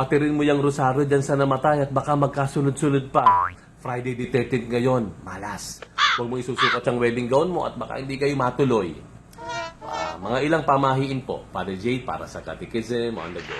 Patirin mo yung rosaryo dyan sa namatay at baka magkasunod-sunod pa. Friday the 13th ngayon, malas. Huwag mo isusukat ang wedding gown mo at baka hindi kayo matuloy. Ah, mga ilang pamahiin po, Father Jade, para sa Catechism on the go.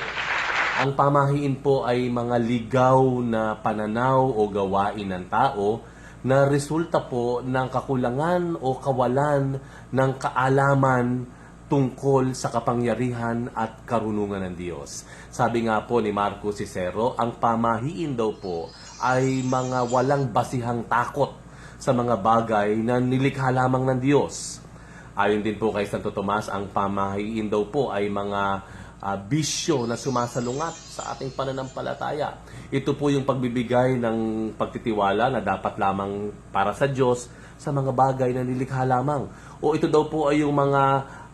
Ang pamahiin po ay mga ligaw na pananaw o gawain ng tao na resulta po ng kakulangan o kawalan ng kaalaman tungkol sa kapangyarihan at karunungan ng Diyos. Sabi nga po ni Marco Cicero, ang pamahiin daw po ay mga walang basihang takot sa mga bagay na nilikha lamang ng Diyos. Ayon din po kay Santo Tomas, ang pamahiin daw po ay mga ah, bisyo na sumasalungat sa ating pananampalataya. Ito po yung pagbibigay ng pagtitiwala na dapat lamang para sa Diyos sa mga bagay na nilikha lamang. O ito daw po ay yung mga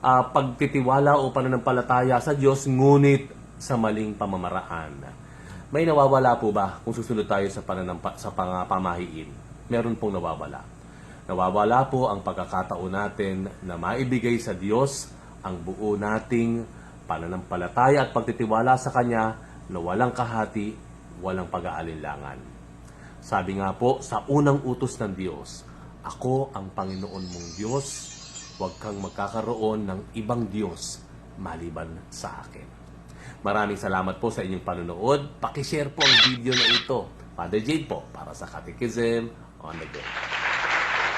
ah, pagtitiwala o pananampalataya sa Diyos ngunit sa maling pamamaraan. May nawawala po ba kung susunod tayo sa pananampa, sa pamahiin? Meron pong nawawala. Nawawala po ang pagkakataon natin na maibigay sa Diyos ang buo nating pananampalataya at pagtitiwala sa Kanya na walang kahati, walang pag-aalinlangan. Sabi nga po, sa unang utos ng Diyos, Ako ang Panginoon mong Diyos, huwag kang magkakaroon ng ibang Diyos maliban sa akin. Maraming salamat po sa inyong panonood. Pakishare po ang video na ito. Father Jade po para sa Catechism on the Go.